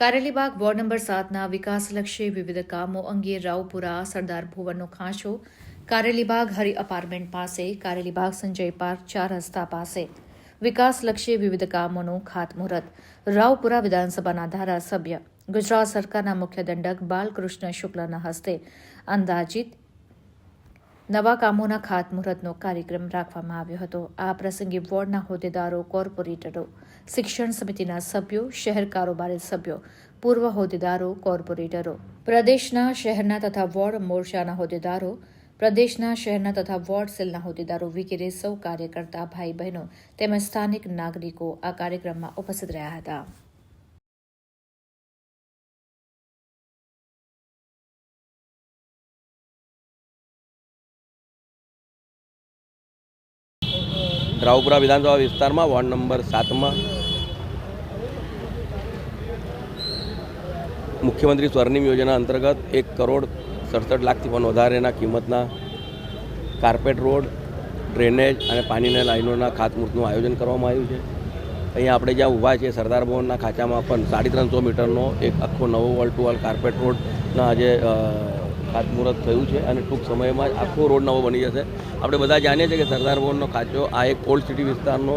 Karelibaug ward number સાતના વિકાસલક્ષી વિવિધ કામો અંગે રાવપુરા સરદાર ભુવનનો ખાંચો, કારેલીબાગ હરિ અપાર્ટમેન્ટ પાસે, કારેલીબાગ સંજય પાર્ક ચાર રસ્તા પાસે. વિકાસલક્ષી વિવિધ કામોનું ખાતમુહૂર્ત. રાવપુરા વિધાનસભાના ધારાસભ્ય. ગુજરાત સરકારના મુખ્ય દંડક બાલકૃષ્ણ શુક્લના હસ્તે અંદાજિત નવા કામોના ખાતમુહૂર્તનો કાર્યક્રમ રાખવામાં આવ્યો હતો. આ પ્રસંગે વોર્ડના હોદ્દેદારો, કોર્પોરેટરો, શિક્ષણ સમિતિના સભ્યો, શહેર કારોબારી સભ્યો, પૂર્વ હોદ્દેદારો, કોર્પોરેટરો, પ્રદેશના શહેરના તથા વોર્ડ મોરચાના હોદ્દેદારો, પ્રદેશના શહેરના તથા વોર્ડ સેલના હોદ્દેદારો વગેરે સૌ કાર્યકર્તા ભાઈ બહેનો તેમજ સ્થાનિક નાગરિકો આ કાર્યક્રમમાં ઉપસ્થિત રહ્યા હતા. રાવપુરા વિધાનસભા વિસ્તારમાં વોર્ડ નંબર સાતમાં મુખ્યમંત્રી સ્વર્ણિમ યોજના અંતર્ગત એક કરોડ સડસઠ લાખથી પણ વધારેના કિંમતના કાર્પેટ રોડ ડ્રેનેજ અને પાણીના લાઈનોના ખાતમુહૂર્તનું આયોજન કરવામાં આવ્યું છે. અહીંયા આપણે જ્યાં ઊભા છીએ સરદાર ભવનના ખાંચામાં પણ સાડી ત્રણસો મીટરનો એક આખો નવો વોલ ટુ વોલ કાર્પેટ રોડના અ, ખાતમુહૂર્ત થયું છે અને ટૂંક સમયમાં આખો રોડ નવો બની જશે. આપણે બધા જાણીએ છીએ કે સરદાર ભવનનો ખાચો આ એક ઓલ્ડ સિટી વિસ્તારનો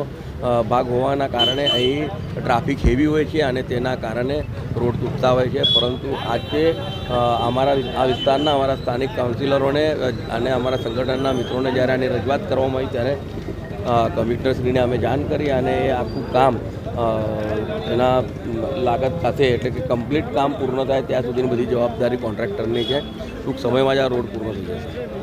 ભાગ હોવાના કારણે અહીં ટ્રાફિક હેવી હોય છે અને તેના કારણે રોડ તૂટતા હોય છે. પરંતુ આજે અમારા આ વિસ્તારના અમારા સ્થાનિક કાઉન્સિલરોને અને અમારા સંગઠનના મિત્રોને જ્યારે આની રજૂઆત કરવામાં આવી ત્યારે કમિશનરશ્રીને અમે જાણ કરી અને એ આખું કામ એના લાગત સાથે એટલે કે કમ્પ્લીટ કામ પૂર્ણ થાય ત્યાં સુધીની બધી જવાબદારી કોન્ટ્રાક્ટરની છે. ટૂંક સમયમાં જ આ રોડ પૂર્ણ થઈ જશે.